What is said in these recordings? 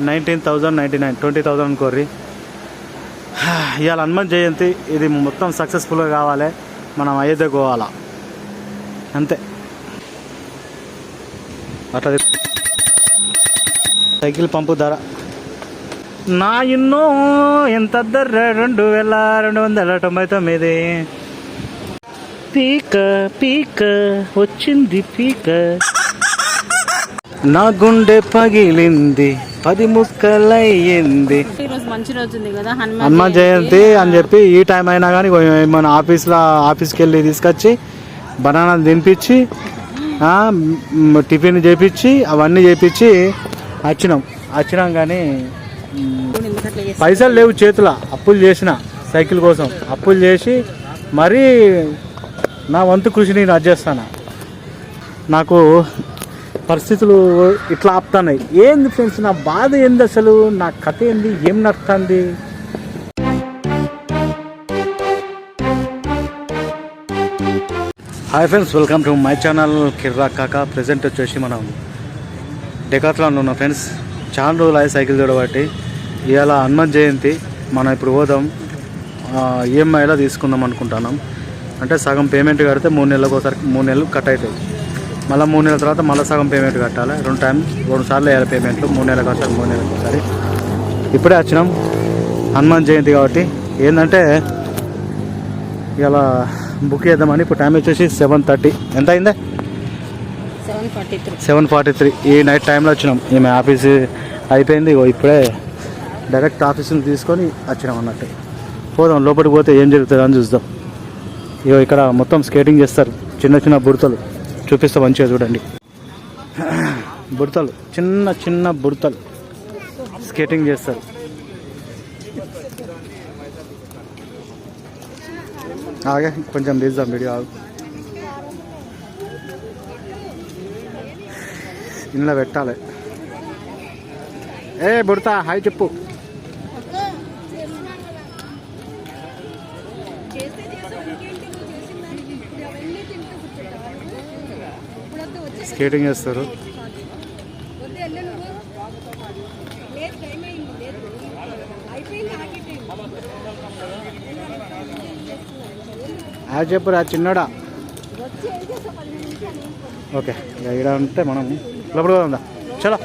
Nineteen thousand ninety nine twenty thousand అనుకోర్రి ఇవాళ హనుమాన్ జయంతి ఇది మొత్తం సక్సెస్ఫుల్గా కావాలి. మనం అయోధ్య పోవాలా అంతే. అట్లా సైకిల్ పంపు ధర. నా ఇన్నో ఎంత ధర? రెండు వేల రెండు వందల తొంభై తొమ్మిది. పీక పీక వచ్చింది పీక. నా గుండె పగిలింది. పది ముక్కలయ్యింది. మంచి రోజు ఉంది కదా హనుమాన్ జయంతి. అని చెప్పి ఈ టైం అయినా కానీ మన ఆఫీస్లో ఆఫీస్కి వెళ్ళి తీసుకొచ్చి బనానా తినిపించి టిఫిన్ చేపించి అవన్నీ చేపించి వచ్చినాం. వచ్చినాం కానీ? పైసలు లేవు చేతుల అప్పులు చేసిన సైకిల్ కోసం. అప్పులు చేసి మరీ నా వంతు కృషి నేను అడ్జేస్తాను నాకు పరిస్థితులు ఇట్లా ఆపుతున్నాయి. ఏంది ఫ్రెండ్స్ నా బాధ ఏంది అసలు? నా కథ ఏంది? ఏం నడుతుంది hi friends welcome to my channel Kirra Kaka. Present వచ్చేసి మనం డెకాత్లాన్ ఉన్న ఫ్రెండ్స్. చాలా రోజులు అయ్యి సైకిల్ చూడబట్టి ఇవాళ హనుమత్ జయంతి. మనం ఇప్పుడు పోదాం. ఈఎంఐలో తీసుకుందాం అనుకుంటున్నాం. అంటే సగం పేమెంట్ కడితే మూడు నెలలకు ఒకసారి మూడు నెలలు కట్ అవుతుంది మళ్ళీ మూడు నెలల తర్వాత మళ్ళీ సగం పేమెంట్ కట్టాలి. రెండు టైం రెండు సార్లు వేయాలి పేమెంట్లు మూడు నెలలకు ఒకసారి మూడు నెలలకు ఒకసారి. ఇప్పుడే వచ్చినాం. హనుమాన్ జయంతి కాబట్టి ఏంటంటే ఇలా బుక్ చేద్దామని ఇప్పుడు టైం వచ్చేసి సెవెన్ థర్టీ ఎంత అయిందే? Seven forty three seven forty three ఈ నైట్ టైంలో వచ్చినాం. ఈమె ఆఫీస్ అయిపోయింది. ఇగో ఇప్పుడే డైరెక్ట్ ఆఫీసుని తీసుకొని వచ్చినాం అన్నట్టు. పోదాం లోపలికి పోతే ఏం జరుగుతుందో అని చూద్దాం. ఇగో ఇక్కడ మొత్తం స్కేటింగ్ చేస్తారు. చిన్న చిన్న బుడతలు. చూపిస్తా మంచిగా చూడండి. బుడతలు చిన్న చిన్న బుడతలు. స్కేటింగ్ చేస్తారు. ఆగే కొంచెం తీద్దాం వీడియో ఆగు. ఇంట్లో పెట్టాలి. ఏ బుడతా హాయ్ చెప్పు. స్కేటింగ్ చేస్తారు. అది చెప్పు ఆ చిన్నోడా? ఓకే ఇక ఇక్కడ ఉంటే మనం లోపలికి పోదాం చలో.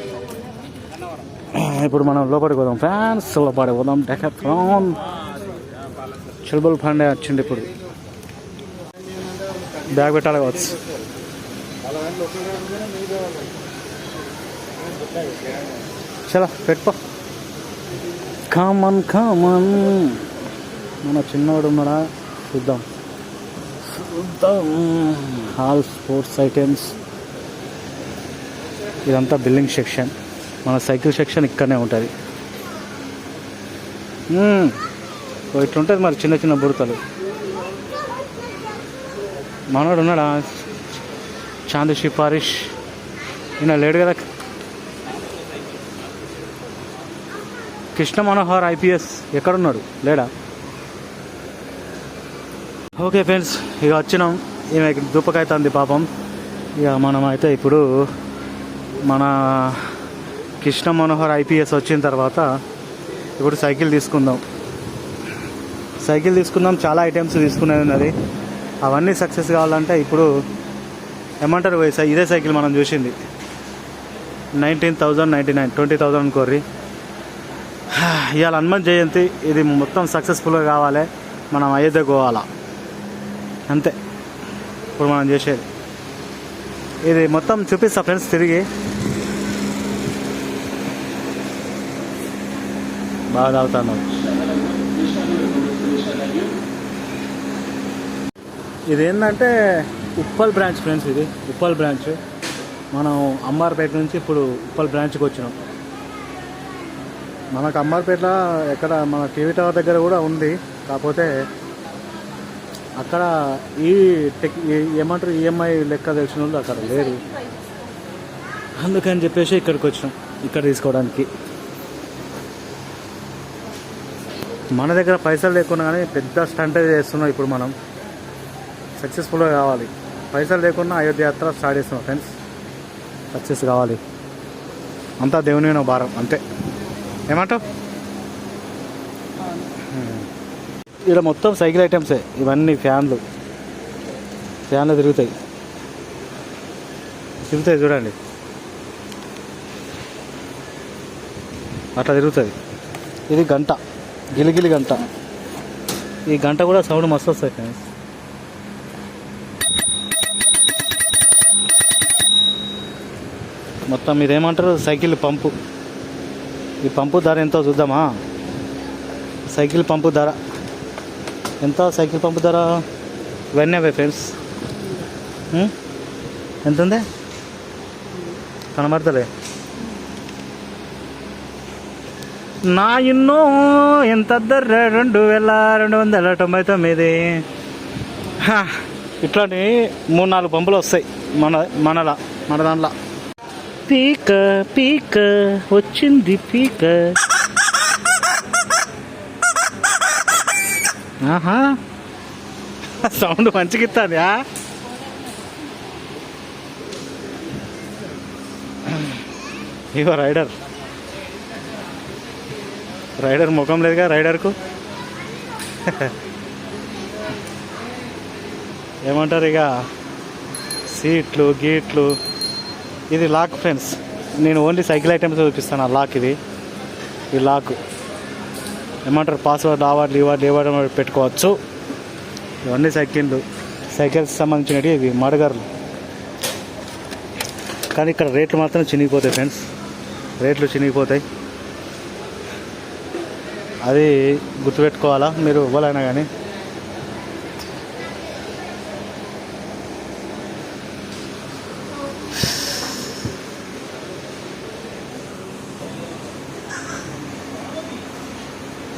ఇప్పుడు మనం లోపలికి పోదాం ఫ్యాన్స్ లోపలికి పోదాం డెకాథ్రాన్ చిల్బుల్ ఫండే వచ్చింది ఇప్పుడు. బ్యాగ్ పెట్టాలి కావచ్చు. చాలా పెట్టుకో. కామన్ కామన్ మన చిన్నవాడు ఉన్నాడా? చూద్దాం. చూద్దాం. హాల్ స్పోర్ట్స్ ఐటమ్స్ ఇదంతా బిల్డింగ్ సెక్షన్ మన సైకిల్ సెక్షన్ ఇక్కడనే ఉంటుంది. Hmm. ఇట్లుంటుంది మరి చిన్న చిన్న బుడతలు మనోడు ఉన్నాడా? చాంద్ సిఫారిష్. ఈయన లేడు కదా. కృష్ణ మనోహర్ ఐపీఎస్ ఎక్కడున్నాడు? లేడా? ఓకే ఫ్రెండ్స్ ఇక వచ్చినాం. ఈమె దుప్పకైతుంది పాపం. ఇక మనం అయితే ఇప్పుడు మన కృష్ణ మనోహర్ ఐపీఎస్ వచ్చిన తర్వాత ఇప్పుడు సైకిల్ తీసుకుందాం. సైకిల్ తీసుకుందాం. చాలా ఐటమ్స్ తీసుకునేది ఉన్నది. అవన్నీ సక్సెస్ కావాలంటే ఇప్పుడు ఏమంటారు పోయి సై- ఇదే సైకిల్ మనం చూసింది. Nineteen thousand ninety nine twenty thousand అనుకోర్రి ఇవాళ హనుమత్ జయంతి ఇది మొత్తం సక్సెస్ఫుల్గా కావాలి. మనం అయోధ్య పోవాలా అంతే. ఇప్పుడు మనం చేసేది. ఇది మొత్తం చూపిస్తా ఫ్రెండ్స్ తిరిగి. బాగా తాగుతాను ఇది ఏంటంటే ఉప్పల్ బ్రాంచ్ ఫ్రెండ్స్ ఇది. ఉప్పల్ బ్రాంచ్. మనం అమ్మార్పేట నుంచి ఇప్పుడు ఉప్పల్ బ్రాంచ్కి వచ్చినాం. మనకు అమ్మార్పేట ఎక్కడ మన టీవీ టవర్ దగ్గర కూడా ఉంది. కాకపోతే అక్కడ ఈ టెక్ ఏమంటారు ఈఎంఐ లెక్క తెలిసిన వాళ్ళు అక్కడ లేరు. అందుకని చెప్పేసి ఇక్కడికి వచ్చినాం. ఇక్కడ తీసుకోవడానికి. మన దగ్గర పైసలు లేకున్నా కానీ పెద్ద స్టంట్ చేస్తున్నాం ఇప్పుడు మనం. సక్సెస్ఫుల్గా కావాలి. పైసలు లేకుండా అయోధ్య యాత్ర స్టార్ట్ చేస్తున్నాం ఫ్రెండ్స్ సక్సెస్ కావాలి. అంతా దేవుని భారం అంతే. ఏమంటావు? అవును ఇక్కడ మొత్తం సైకిల్ ఐటమ్సే ఇవన్నీ ఫ్యాన్లు. ఫ్యాన్లు తిరుగుతాయి. తిరుగుతాయి చూడండి. అట్లా తిరుగుతుంది ఇది గంట గిలిగిలి గంట. ఈ గంట కూడా సౌండ్ మస్తు వస్తుంది ఫ్రెండ్స్ మొత్తం ఇదేమంటారు? Cycle pump. ఈ పంపు ధర ఎంతో చూద్దామా? సైకిల్ పంపు ధర. ఎంత సైకిల్ పంపు ధర? వెన్నవే అవే ఫ్రెండ్స్. ఎంత ఉంది కనబడతలే. నా ఇన్నో ఎంత ధర? రెండు వేల రెండు వందల తొంభై తొమ్మిది. హా, ఇట్లాంటి మూడు నాలుగు పంపులు వస్తాయి. మన మనలా మన దాంట్లో. పీక పీక వచ్చింది పీక. ఆహా. సౌండ్ మంచిగా ఇస్తుంది ఇగో రైడర్. రైడర్ ముఖం లేదుగా రైడర్కు. ఏమంటారు ఇక సీట్లు గీట్లు. ఇది లాక్ ఫ్రెండ్స్ నేను ఓన్లీ సైకిల్ ఐటమ్స్ చూపిస్తాను ఆ లాక్ ఇది. ఈ లాక్. ఏమంటారు? పాస్వర్డ్ ఆవార్డు లీవార్డు ఇవ్వడం పెట్టుకోవచ్చు. ఇవన్నీ సైకిళ్ళు సైకిల్స్ సంబంధించినవి ఇవి మడగర్లు. కానీ ఇక్కడ రేట్లు మాత్రం చినిగిపోతాయి ఫ్రెండ్స్ రేట్లు చినిగిపోతాయి. అది గుర్తుపెట్టుకోవాలా? మీరు ఇవ్వాలైనా కానీ.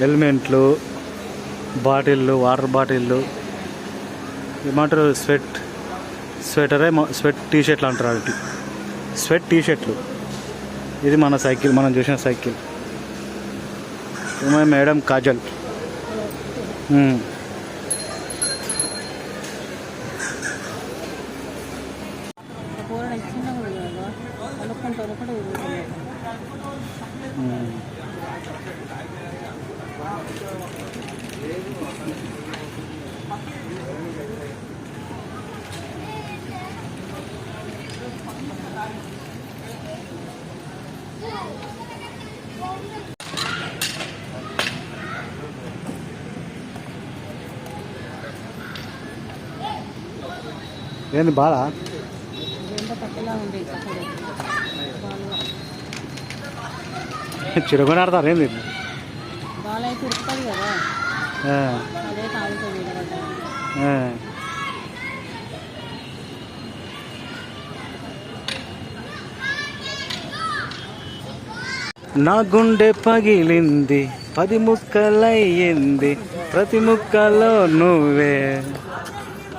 హెల్మెట్లు బాటిళ్ళు వాటర్ బాటిళ్ళు ఏమంటారు స్వెట్ స్వెటరే స్వెట్ టీ షర్ట్లు అంటారు వాటి స్వెట్ టీ షర్ట్లు ఇది మన సైకిల్ మనం చూసిన సైకిల్. మేడం కాజల్. ఏంది బాగా చిరుగుని ఆడతారు ఏంది అయితే. నా గుండె పగిలింది పది ముక్కలయ్యింది ప్రతి ముక్కలో నువ్వే.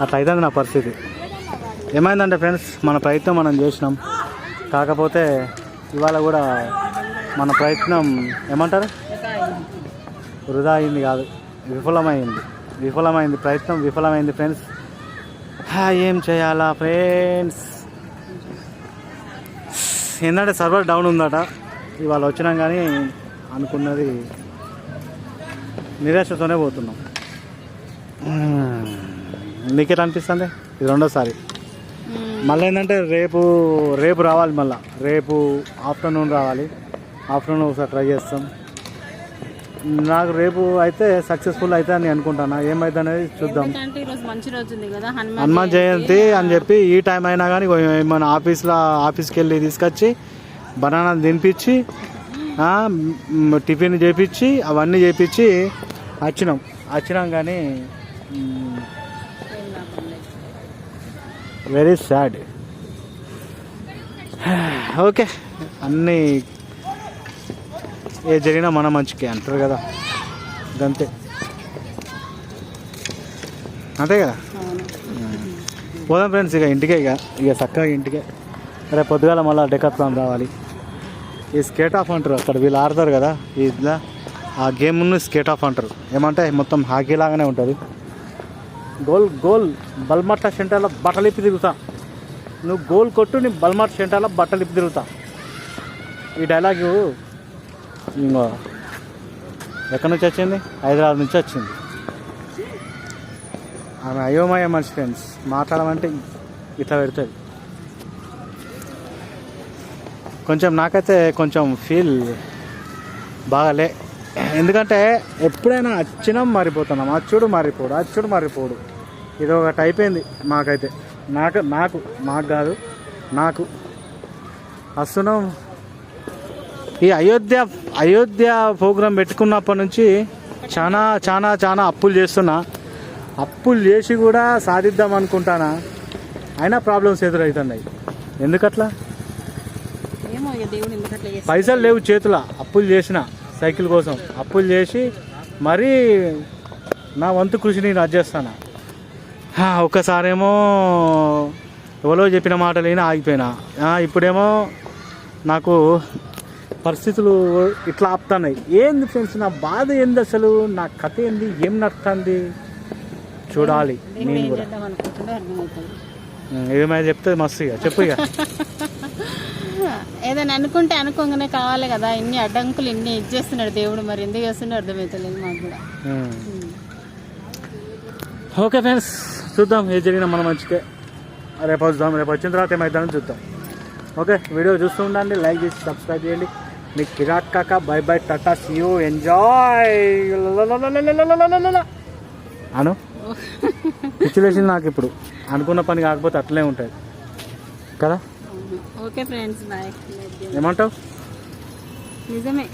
అట్లా అవుతుంది నా పరిస్థితి. ఏమైందంటే ఫ్రెండ్స్ మన ప్రయత్నం మనం చేసినాం. కాకపోతే ఇవాళ కూడా మన ప్రయత్నం ఏమంటారు? వృధా అయింది కాదు. విఫలమైంది. విఫలమైంది. ప్రయత్నం విఫలమైంది ఫ్రెండ్స్. హా, ఏం చేయాలా ఫ్రెండ్స్? ఏంటంటే సర్వర్ డౌన్ ఉందట. ఇవాళ వచ్చినాం కానీ అనుకున్నది నిరాశతోనే పోతున్నాం. నీకెట్లా అనిపిస్తుంది? ఇది రెండోసారి. మళ్ళీ ఏంటంటే రేపు రేపు రావాలి మళ్ళీ. రేపు ఆఫ్టర్నూన్ రావాలి. ఆఫ్టర్నూన్ ఒకసారి ట్రై చేస్తాం. నాకు రేపు అయితే సక్సెస్ఫుల్ అయితే అని అనుకుంటాను? ఏమైతే అనేది చూద్దాం హనుమాన్ జయంతి అని చెప్పి ఈ టైం అయినా కానీ మన ఆఫీస్లో ఆఫీస్కి వెళ్ళి తీసుకొచ్చి బనానా తినిపించి టిఫిన్ చేపించి అవన్నీ చేపించి వచ్చినాం. వచ్చినాం కానీ వెరీ సాడ్ ఓకే అన్నీ ఏ జరిగినా మన మంచికి అంటారు కదా. అంతే అంతే కదా? పోదాం ఫ్రెండ్స్ ఇక ఇంటికే ఇక. ఇక చక్కగా ఇంటికే. రేపు పొద్దుగాల మళ్ళీ డెకత్లాన్ రావాలి. ఈ స్కేట్ ఆఫ్ అంటారు అక్కడ వీళ్ళు ఆడతారు కదా ఇట్లా ఆ గేమ్ను స్కేట్ ఆఫ్ అంటారు ఏమంటే మొత్తం హాకీ లాగానే ఉంటుంది. గోల్ గోల్ బల్మట్ట సెంటర్లో బట్టలిప్పి తిరుగుతా. నువ్వు గోల్ కొట్టు నీ బల్మట్ సెంటర్లో బట్టలు ఇప్పి తిరుగుతా. ఈ డైలాగు ఇంకో ఎక్కడి నుంచి వచ్చింది? హైదరాబాద్ నుంచి వచ్చింది. ఆమె అయోమయ మనిషి ఫ్రెండ్స్. మాట్లాడమంటే ఇట్లా పెడుతుంది. కొంచెం నాకైతే కొంచెం ఫీల్ బాగాలే. ఎందుకంటే ఎప్పుడైనా అచ్చినాం మారిపోతున్నాం. అచ్చుడు మారిపోడు అచ్చుడు మారిపోడు. ఇది ఒకటి అయిపోయింది మాకైతే. నాకు నాకు మాకు కాదు నాకు. వస్తున్నాం ఈ అయోధ్య అయోధ్య ప్రోగ్రాం పెట్టుకున్నప్పటి నుంచి చాలా చాలా చాలా అప్పులు చేస్తున్నా. అప్పులు చేసి కూడా సాధిద్దాం అనుకుంటానా? అయినా ప్రాబ్లమ్స్ ఎదురవుతున్నాయి. ఎందుకట్లా? పైసలు లేవు చేతుల. అప్పులు చేసిన సైకిల్ కోసం. అప్పులు చేసి మరీ నా వంతు కృషి నేను అడ్జేస్తాను ఒక్కసారేమో ఎవరో చెప్పిన మాటలు అయినా ఆగిపోయినా. ఇప్పుడేమో నాకు పరిస్థితులు ఇట్లా ఆపుతున్నాయి. ఏంది ఫ్రెండ్స్ నా బాధ ఏంది అసలు? నా కథ ఏంది? ఏం నడుస్తుంది? చూడాలి. నేను కూడా. ఏమైనా చెప్తే మస్తు ఇక. చెప్పు ఇక. ఏదైనా అనుకుంటే అనుకోగానే కావాలి కదా. ఇన్ని అడ్డంకులు ఇన్ని ఇచ్చేస్తున్నాడు దేవుడు మరి ఎందుకు చేస్తున్నాడు అర్థమవుతలేదు మాకు కూడా. Okay friends. చూద్దాం ఏది జరిగినా మన మంచికే. రేపు వద్దాం రేపు వచ్చిన తర్వాత ఏమైందని చూద్దాం. ఓకే వీడియో చూస్తూ ఉండండి లైక్ చేసి సబ్స్క్రైబ్ చేయండి. మీకు Kirat Kaka bye bye tata see you enjoy! అను? పిచ్చిలేసింది నాకు ఇప్పుడు. అనుకున్న పని కాకపోతే అట్లే ఉంటుంది. కదా. Okay friends bye. ఏమంటావు? నిజమే.